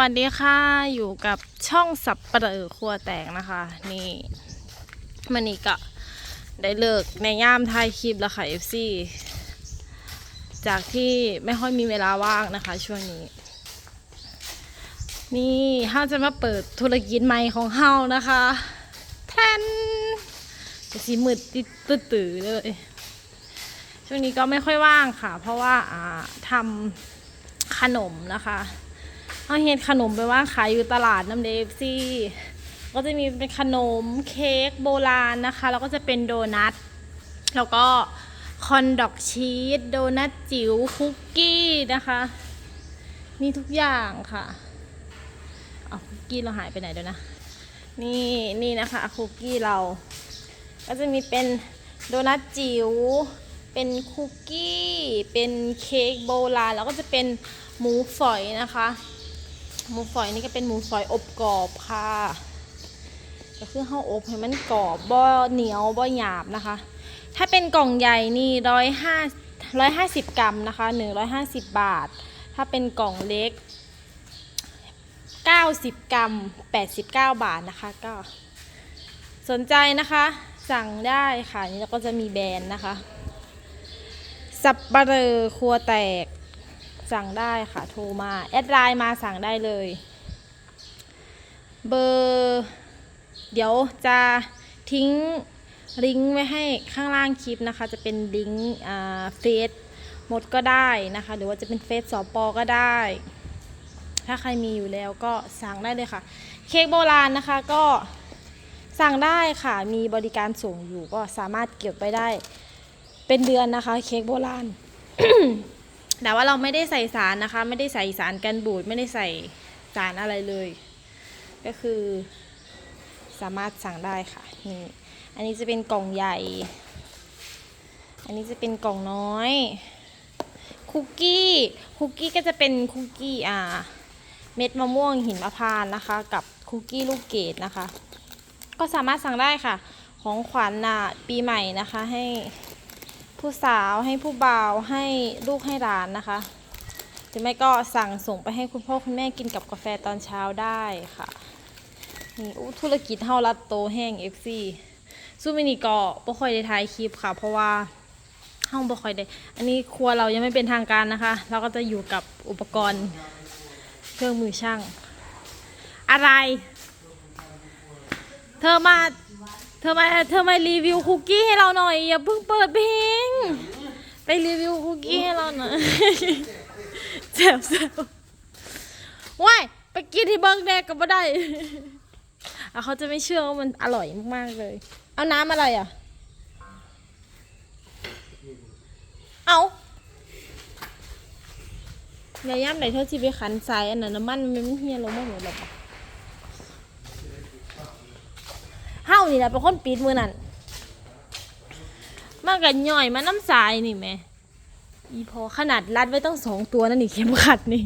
วัสดีค่ะอยู่กับช่องสับเปลือครัวแตกนะคะ นี่มันนี่ก็ได้เลิกในย่ามถ่ายคลิปแล้วค่ะ FC จากที่ไม่ค่อยมีเวลาว่างนะคะ ช่วงนี้ นี่เฮาจะมาเปิดธุรกิจใหม่ของเฮานะคะแทนจะสีมืดติดตื้อๆเลย ช่วงนี้ก็ไม่ค่อยว่างค่ะ เพราะว่าทำขนมนะคะ เอาเห็นขนมไปว่าขายอยู่ตลาดน้ำเดฟซี่ก็จะมีเป็นขนมเค้กโบราณนะคะ แล้วก็จะเป็นโดนัท แล้วก็คอนดอกชีส โดนัทจิ๋ว คุกกี้นะคะ มีทุกอย่างค่ะ เอาคุกกี้เราหายไปไหนเดี๋ยวนะ นี่นี่นะคะคุกกี้เรา ก็จะมีเป็นโดนัทจิ๋ว เป็นคุกกี้ เป็นเค้กโบราณ แล้วก็จะเป็นหมูฝอยนะคะ หมูฝอยนี่ก็เป็นหมูฝอยอบกรอบค่ะก็คือข้าวอบให้มันกรอบบ่เหนียวบ่หยาบนะคะ ถ้าเป็นกล่องใหญ่นี่ร้อยห้าร้อยห้าสิบกรัมนะคะหนึ่งร้อยห้าสิบบาท ถ้าเป็นกล่องเล็กเก้าสิบกรัมแปดสิบเก้าบาทนะคะก็สนใจนะคะสั่งได้ค่ะนี่เราก็จะมีแบรนด์นะคะ สับปะเรอครัวแตก สั่งได้ค่ะโทรมา แอดไลน์มาสั่งได้เลย เบอร์เดี๋ยวจะทิ้งลิงก์ไว้ให้ข้างล่างคลิปนะคะ จะเป็นลิงก์เฟซมดก็ได้นะคะ หรือว่าจะเป็นเฟซสอปอก็ได้ ถ้าใครมีอยู่แล้วก็สั่งได้เลยค่ะ เค้กโบราณนะคะก็สั่งได้ค่ะ มีบริการส่งอยู่ก็สามารถเก็บไปได้ เป็นเดือนนะคะ เค้กโบราณ แต่ว่าเราไม่ได้ใส่สารนะคะ ไม่ได้ใส่สารกันบูดไม่ได้ใส่สารอะไรเลย ก็คือสามารถสั่งได้ค่ะนี่อันนี้จะเป็นกล่องใหญ่ อันนี้จะเป็นกล่องน้อยคุกกี้คุกกี้ก็จะเป็นคุกกี้อ่าเม็ดมะม่วงหินมะพร้านนะคะ กับคุกกี้ลูกเกดนะคะ ก็สามารถสั่งได้ค่ะ ของขวัญนะปีใหม่นะคะให้ ผู้สาวให้ผู้บ่าวให้ลูกให้หลานนะคะ หรือไม่ก็สั่งส่งไปให้คุณพ่อคุณแม่กินกับกาแฟตอนเช้าได้ค่ะนี่อู้ธุรกิจเฮารัดโตแห้ง FC ซูมินี่ก็บ่ค่อยได้ถ่ายคลิปค่ะ เพราะว่าเฮาบ่ค่อยได้ อันนี้ครัวเรายังไม่เป็นทางการนะคะ เราก็จะอยู่กับอุปกรณ์เครื่องมือช่าง อะไร เธอมา เธอมาเธอมารีวิวคุกกี้ให้เราหน่อยอย่าเพิ่งเปิดเพลงไปรีวิวคุกกี้ให้เราหน่อยแซ่บแซ่บว้ายไปกินที่เบิร์กแดกก็ไม่ได้อะเขาจะไม่เชื่อว่ามันอร่อยมากๆเลย เอาน้ำอะไรอะ เอาอย่าย่ำไหนเธอจีไปขันสายอันนั้นน้ำมันมันไม่เฮียลงมาหมดหรอกเฮ้านี่แหละเป็นคนปิดมือนั่นมันกันย่อยมาน้ำสายนี่แม่อีพอขนาดรัดไว้ต้องสองตัวนั่นนี่เข็มขัดนี่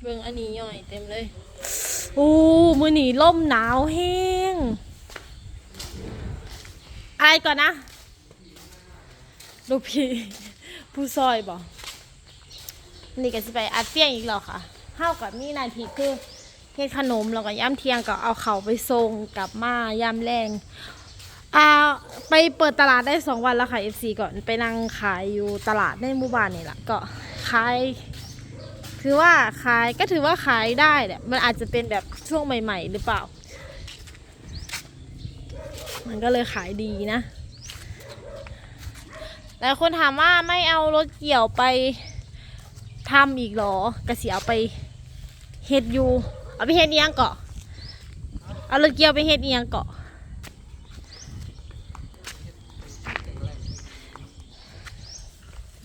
เบิ่งอันนี้ย่อยเต็มเลยอู้มือหนีล่มหนาวแห้งอะไรก่อนนะ ลูกพี่ ผู้ซอยบอกนี่ก็จะไปอัดเฟียงอีกแล้วค่ะ เท่ากับนี่นาทีคือเฮ็ดขนมแล้วก็ย่ำเทียงก็เอาเขาไปส่งกลับมาย่ำแรงอ่าไปเปิดตลาดได้สองวันแล้วค่ะ FC ก่อนไปนั่งขายอยู่ตลาดในหมู่บ้านนี่แหละก็ขายถือว่าขายก็ถือว่าขายได้แหละมันอาจจะเป็นแบบช่วงใหม่ ๆ หรือเปล่า มันก็เลยขายดีนะหลายคนถามว่าไม่เอารถเกี่ยวไปทำอีกหรอกระเสียเอาไป เฮ็ดอยู่ เอาไปเฮ็ดเอียงเกาะเอารถเกียวไปเฮ็ดเอียงเกาะ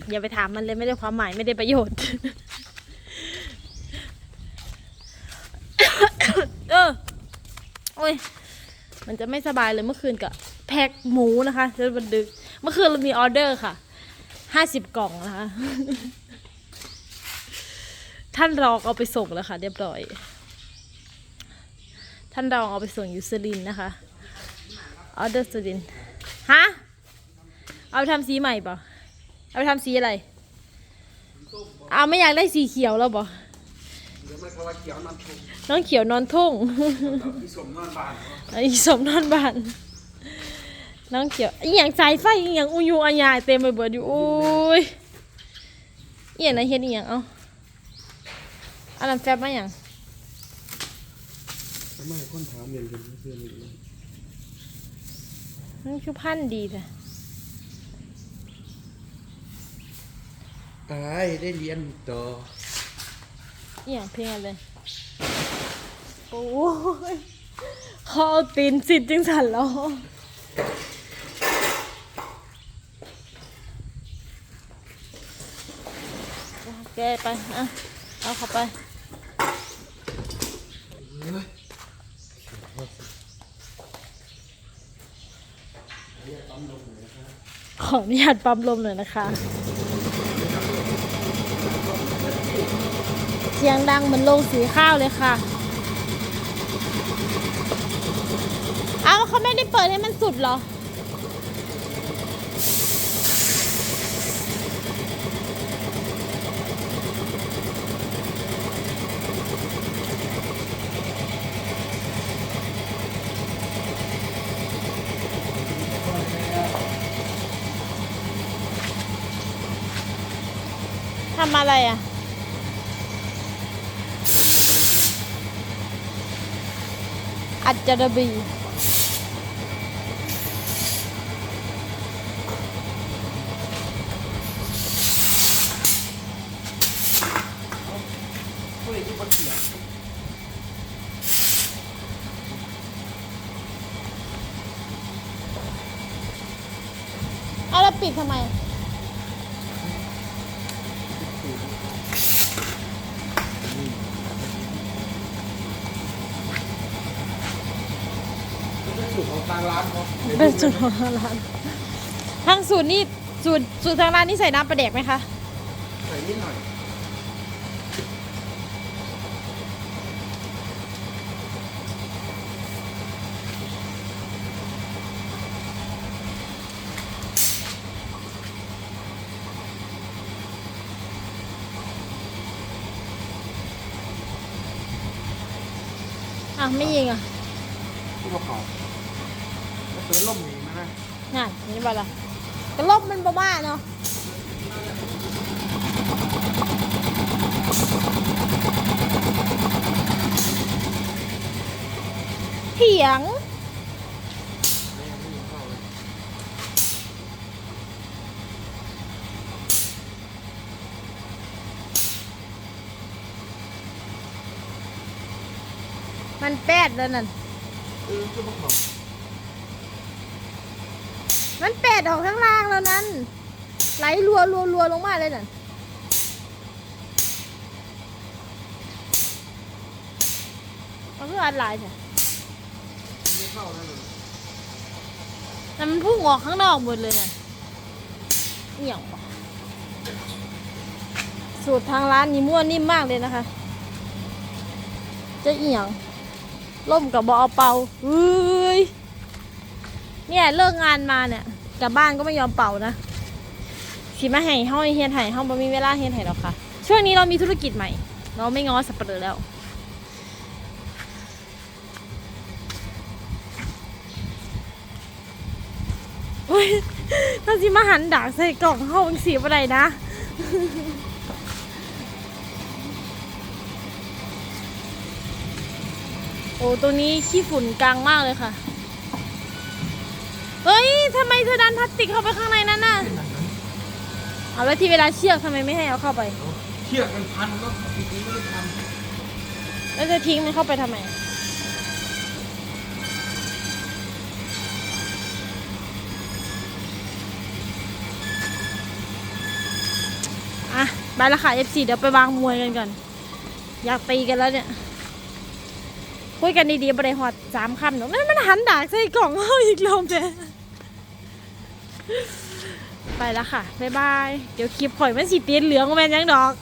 อย่าไปถามมันเลยไม่ได้ความหมายไม่ได้ประโยชน์ เออ โอ้ย มันจะไม่สบายเลยเมื่อคืนกับแพ็คหมูนะคะจนวันดึก เมื่อคืนเรามีออเดอร์ค่ะห้าสิบกล่องนะคะ ท่านรองเอาไปส่งแล้วค่ะ เรียบร้อย ท่านรองเอาไปส่งยูสลินนะคะออเดอร์สลินฮะเอาไปทำสีใหม่เปล่าเอาไปทำสีอะไรสส้มบอาไม่อยากได้สีเขียวแล้วบ่เดี๋ยวมันเขาว่าเขียวน้ำชุ่มน้องเขียวนอนทุ่งพี่สมนอนบ้านอีสมนอนบ้านน้องเขียวอีหยังสายไฟอีหยังอุยูอัญญาเต็มไปหมดอยู่โอ้ยอีหยังนะเฮ็ดอีหยังเอ้า นนั้นแฟบมาหยังทำไมคนถามเรียนกันเพื่อนเลยมันคือพันธุ์ดีแต่ตายได้เรียนต่ออีหยังเพลงอะไรโอ้ยเขาเอาตีนสิทธิ์จังสันแล้วแกไป อะ เอาเข้าไป เฮ้ย ขออนุญาตปั๊มลมหน่อยนะคะ เสียงดังเหมือนโรงสีข้าวเลยค่ะ เอาเขาไม่ได้เปิดให้มันสุดเหรอ ทำอะไรอะ อัจจารบีผู้ที่บ่เขียวเอาแล้วปิดทำไม สูตรของทางร้านเขาเป็นสูตรของทางร้านทางสูตรนี่สูตรสูตรทางร้านนี่ใส่น้ำปลาแดกไหมคะใส่นิดหน่อยอะไม่ยิงอะ ที่เขา เขาแล้วเปิดล่มเองนะนะนั่นนี่บ่ละกระลบมันบ่บ้าเนาะเถียงไม่ยังไม่ยิงเข้าเลยมันแปดแล้วนั่นเออคือพวกเขา มันแปดออกข้างล่างแล้วนั่นไหลรัวรัวรัวลงมาเลยนั่นมันคืออันลายใช่ไม่เข้าแล้วแต่มันพุ่งออกข้างนอกหมดเลยน่ะเอี่ยงสูตรทางร้านนี่ม้วนนิ่มมากเลยนะคะ จะเอียงล่มกับบเอาเป่าเฮ้ย เนี่ยเลิกงานมาเนี่ยกลับบ้านก็ไม่ยอมเป่านะสิมาให้ห้องเฮียนไห้ห้องบ่มีเวลาเฮียนไห้หรอกค่ะ ช่วงนี้เรามีธุรกิจใหม่ เราไม่ง้อสับเปลือแล้วโอ้ยถ้าสิมาหันดากใส่กล่องเข้าเป็นสีอะไรนะโอ้ตัวนี้ขี้ฝุ่นกลางมากเลยค่ะ เฮ้ยทำไมเธอดันพลาสติกเข้าไปข้างในนั้นน่ะเอาแล้วที่เวลาเชือกทำไมไม่ให้เอาเข้าไป เชือกมันพันก็จริงๆไม่ได้พันแล้วจะทิ้งมันเข้าไปทำไม อะไปละค่ะ F4 เดี๋ยวไปวางมวยกันก่อน อยากตีกันแล้วเนี่ย คุยกันดีๆบริหอดสามคำหนูนั่นมันหันดากใส่กล่องเข้าอีกรอบเลย ไปแล้วค่ะ บ๊ายบาย เดี๋ยวคลิปข่อยมันสีเตียนเหลืองแมนยังดอก